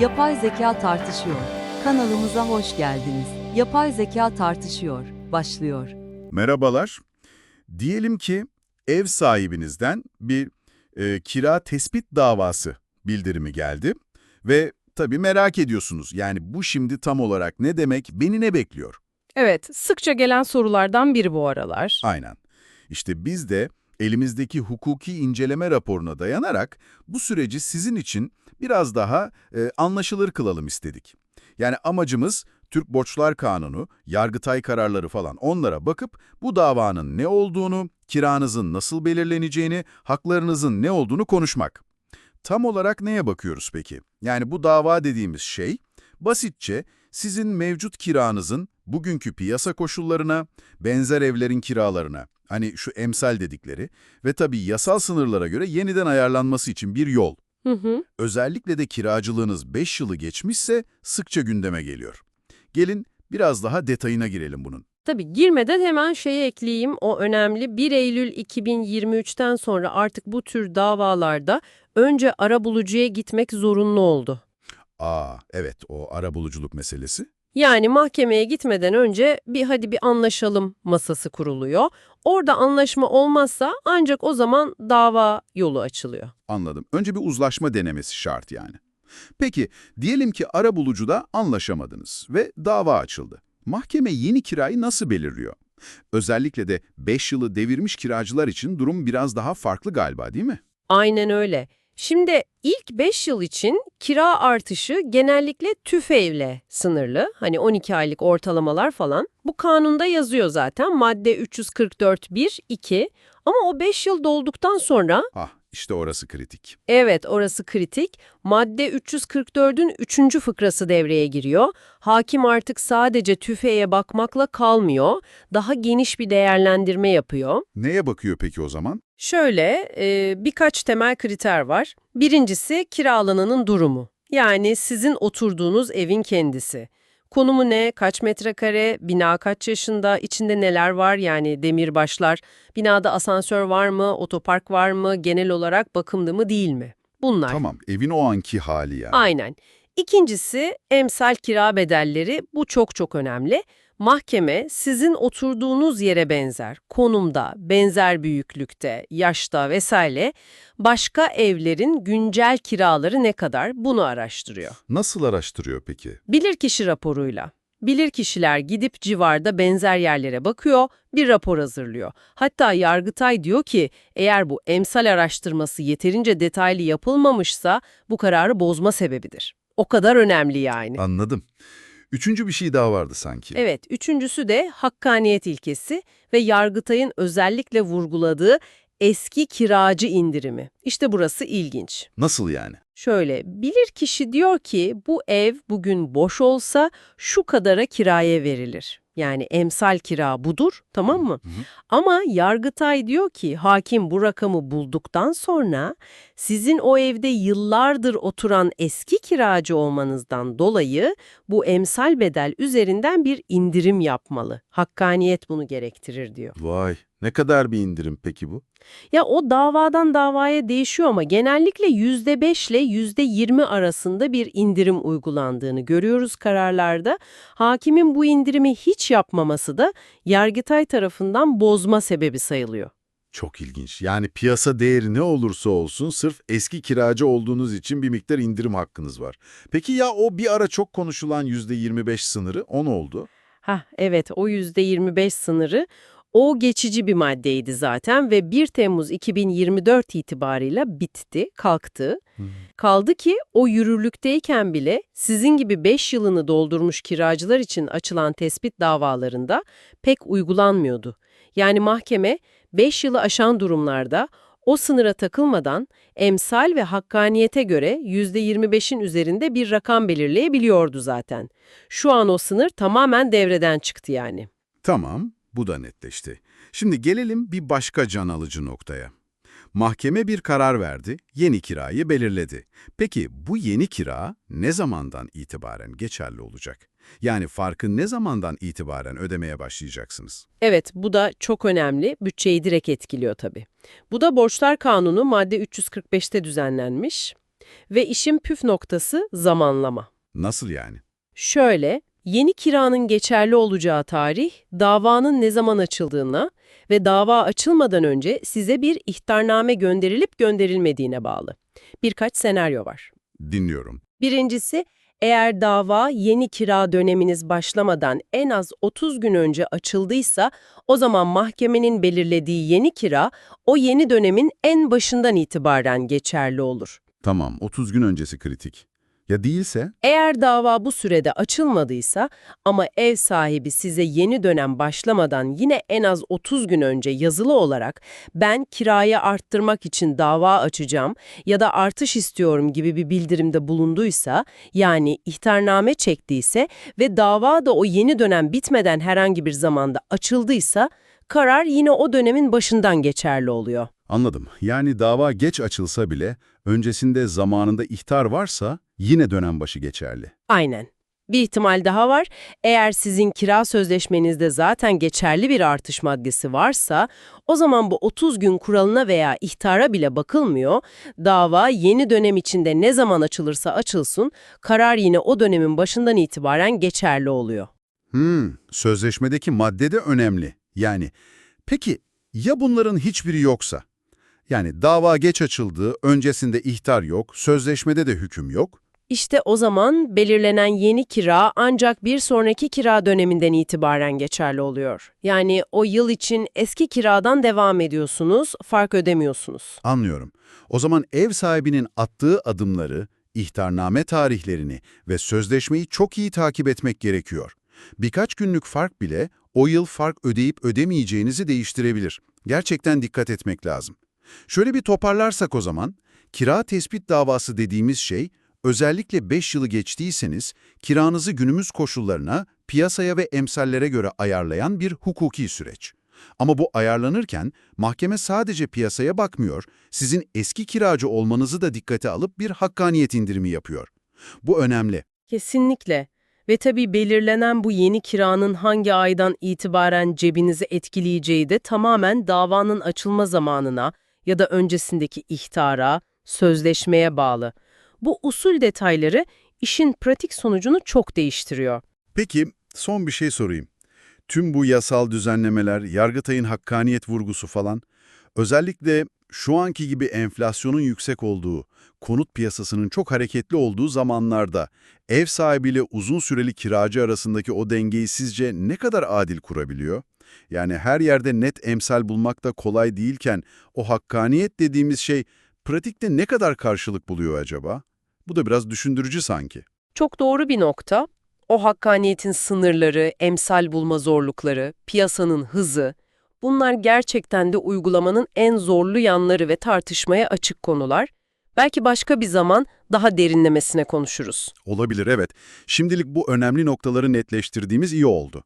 Yapay Zeka Tartışıyor. Kanalımıza hoş geldiniz. Yapay Zeka Tartışıyor. Başlıyor. Merhabalar. Diyelim ki ev sahibinizden bir e, kira tespit davası bildirimi geldi ve tabii merak ediyorsunuz. Yani bu şimdi tam olarak ne demek, beni ne bekliyor? Evet, sıkça gelen sorulardan biri bu aralar. Aynen. İşte biz de elimizdeki hukuki inceleme raporuna dayanarak bu süreci sizin için biraz daha e, anlaşılır kılalım istedik. Yani amacımız Türk Borçlar Kanunu, Yargıtay kararları falan onlara bakıp bu davanın ne olduğunu, kiranızın nasıl belirleneceğini, haklarınızın ne olduğunu konuşmak. Tam olarak neye bakıyoruz peki? Yani bu dava dediğimiz şey, basitçe sizin mevcut kiranızın bugünkü piyasa koşullarına, benzer evlerin kiralarına, hani şu emsal dedikleri ve tabii yasal sınırlara göre yeniden ayarlanması için bir yol. Hı hı. Özellikle de kiracılığınız 5 yılı geçmişse sıkça gündeme geliyor. Gelin biraz daha detayına girelim bunun. Tabii girmeden hemen şeyi ekleyeyim, o önemli. 1 Eylül 2023'ten sonra artık bu tür davalarda önce arabulucuya gitmek zorunlu oldu. Aa, evet o arabuluculuk meselesi. Yani mahkemeye gitmeden önce bir hadi bir anlaşalım masası kuruluyor. Orada anlaşma olmazsa ancak o zaman dava yolu açılıyor. Anladım. Önce bir uzlaşma denemesi şart yani. Peki, diyelim ki arabulucuda anlaşamadınız ve dava açıldı. Mahkeme yeni kirayı nasıl belirliyor? Özellikle de 5 yılı devirmiş kiracılar için durum biraz daha farklı galiba değil mi? Aynen öyle. Şimdi ilk 5 yıl için kira artışı genellikle tüfeyle sınırlı. Hani 12 aylık ortalamalar falan. Bu kanunda yazıyor zaten madde 344.1.2. Ama o 5 yıl dolduktan sonra Ah, işte orası kritik. evet orası kritik. Madde 344'ün 3. fıkrası devreye giriyor. Hakim artık sadece tüfeğe bakmakla kalmıyor. Daha geniş bir değerlendirme yapıyor. Neye bakıyor peki o zaman? Şöyle, e, birkaç temel kriter var. Birincisi kiralananın durumu. Yani sizin oturduğunuz evin kendisi. Konumu ne, kaç metrekare, bina kaç yaşında, içinde neler var yani demirbaşlar, binada asansör var mı, otopark var mı, genel olarak bakımlı mı değil mi? Bunlar. Tamam, evin o anki hali yani. Aynen. İkincisi emsal kira bedelleri bu çok çok önemli. Mahkeme sizin oturduğunuz yere benzer, konumda, benzer büyüklükte, yaşta vesaire başka evlerin güncel kiraları ne kadar bunu araştırıyor. Nasıl araştırıyor peki? Bilirkişi raporuyla. Bilirkişiler gidip civarda benzer yerlere bakıyor, bir rapor hazırlıyor. Hatta Yargıtay diyor ki eğer bu emsal araştırması yeterince detaylı yapılmamışsa bu kararı bozma sebebidir. O kadar önemli yani. Anladım. Üçüncü bir şey daha vardı sanki. Evet, üçüncüsü de hakkaniyet ilkesi ve Yargıtay'ın özellikle vurguladığı eski kiracı indirimi. İşte burası ilginç. Nasıl yani? Şöyle, bilir kişi diyor ki bu ev bugün boş olsa şu kadara kiraya verilir. Yani emsal kira budur, tamam mı? Hı hı. Ama Yargıtay diyor ki hakim bu rakamı bulduktan sonra sizin o evde yıllardır oturan eski kiracı olmanızdan dolayı bu emsal bedel üzerinden bir indirim yapmalı. Hakkaniyet bunu gerektirir diyor. Vay, ne kadar bir indirim peki bu? Ya o davadan davaya değişiyor ama genellikle %5 ile %20 arasında bir indirim uygulandığını görüyoruz kararlarda. Hakimin bu indirimi hiç yapmaması da Yargıtay tarafından bozma sebebi sayılıyor. Çok ilginç. Yani piyasa değeri ne olursa olsun sırf eski kiracı olduğunuz için bir miktar indirim hakkınız var. Peki ya o bir ara çok konuşulan %25 sınırı o ne oldu? Hah evet o %25 sınırı o geçici bir maddeydi zaten ve 1 Temmuz 2024 itibarıyla bitti, kalktı. Kaldı ki o yürürlükteyken bile sizin gibi 5 yılını doldurmuş kiracılar için açılan tespit davalarında pek uygulanmıyordu. Yani mahkeme 5 yılı aşan durumlarda o sınıra takılmadan emsal ve hakkaniyete göre %25'in üzerinde bir rakam belirleyebiliyordu zaten. Şu an o sınır tamamen devreden çıktı yani. Tamam, bu da netleşti. Şimdi gelelim bir başka can alıcı noktaya. Mahkeme bir karar verdi, yeni kirayı belirledi. Peki bu yeni kira ne zamandan itibaren geçerli olacak? Yani farkı ne zamandan itibaren ödemeye başlayacaksınız? Evet, bu da çok önemli. Bütçeyi direkt etkiliyor tabii. Bu da Borçlar Kanunu madde 345'te düzenlenmiş. Ve işin püf noktası zamanlama. Nasıl yani? Şöyle, yeni kiranın geçerli olacağı tarih, davanın ne zaman açıldığına ve dava açılmadan önce size bir ihtarname gönderilip gönderilmediğine bağlı. Birkaç senaryo var. Dinliyorum. Birincisi, eğer dava yeni kira döneminiz başlamadan en az 30 gün önce açıldıysa, o zaman mahkemenin belirlediği yeni kira, o yeni dönemin en başından itibaren geçerli olur. Tamam, 30 gün öncesi kritik. Ya değilse? Eğer dava bu sürede açılmadıysa ama ev sahibi size yeni dönem başlamadan yine en az 30 gün önce yazılı olarak ben kirayı arttırmak için dava açacağım ya da artış istiyorum gibi bir bildirimde bulunduysa yani ihtarname çektiyse ve dava da o yeni dönem bitmeden herhangi bir zamanda açıldıysa karar yine o dönemin başından geçerli oluyor. Anladım. Yani dava geç açılsa bile öncesinde zamanında ihtar varsa yine dönem başı geçerli. Aynen. Bir ihtimal daha var. Eğer sizin kira sözleşmenizde zaten geçerli bir artış maddesi varsa, o zaman bu 30 gün kuralına veya ihtara bile bakılmıyor. Dava yeni dönem içinde ne zaman açılırsa açılsın, karar yine o dönemin başından itibaren geçerli oluyor. Hmm, sözleşmedeki madde de önemli. Yani peki ya bunların hiçbiri yoksa? Yani dava geç açıldı, öncesinde ihtar yok, sözleşmede de hüküm yok. İşte o zaman belirlenen yeni kira ancak bir sonraki kira döneminden itibaren geçerli oluyor. Yani o yıl için eski kiradan devam ediyorsunuz, fark ödemiyorsunuz. Anlıyorum. O zaman ev sahibinin attığı adımları, ihtarname tarihlerini ve sözleşmeyi çok iyi takip etmek gerekiyor. Birkaç günlük fark bile o yıl fark ödeyip ödemeyeceğinizi değiştirebilir. Gerçekten dikkat etmek lazım. Şöyle bir toparlarsak o zaman, kira tespit davası dediğimiz şey, özellikle 5 yılı geçtiyseniz, kiranızı günümüz koşullarına, piyasaya ve emsallere göre ayarlayan bir hukuki süreç. Ama bu ayarlanırken mahkeme sadece piyasaya bakmıyor, sizin eski kiracı olmanızı da dikkate alıp bir hakkaniyet indirimi yapıyor. Bu önemli. Kesinlikle. Ve tabii belirlenen bu yeni kiranın hangi aydan itibaren cebinizi etkileyeceği de tamamen davanın açılma zamanına ya da öncesindeki ihtara, sözleşmeye bağlı. Bu usul detayları işin pratik sonucunu çok değiştiriyor. Peki, son bir şey sorayım. Tüm bu yasal düzenlemeler, Yargıtay'ın hakkaniyet vurgusu falan, özellikle şu anki gibi enflasyonun yüksek olduğu, konut piyasasının çok hareketli olduğu zamanlarda ev sahibiyle uzun süreli kiracı arasındaki o dengeyi sizce ne kadar adil kurabiliyor? Yani her yerde net emsal bulmak da kolay değilken o hakkaniyet dediğimiz şey pratikte ne kadar karşılık buluyor acaba? Bu da biraz düşündürücü sanki. Çok doğru bir nokta. O hakkaniyetin sınırları, emsal bulma zorlukları, piyasanın hızı, bunlar gerçekten de uygulamanın en zorlu yanları ve tartışmaya açık konular. Belki başka bir zaman daha derinlemesine konuşuruz. Olabilir evet. Şimdilik bu önemli noktaları netleştirdiğimiz iyi oldu.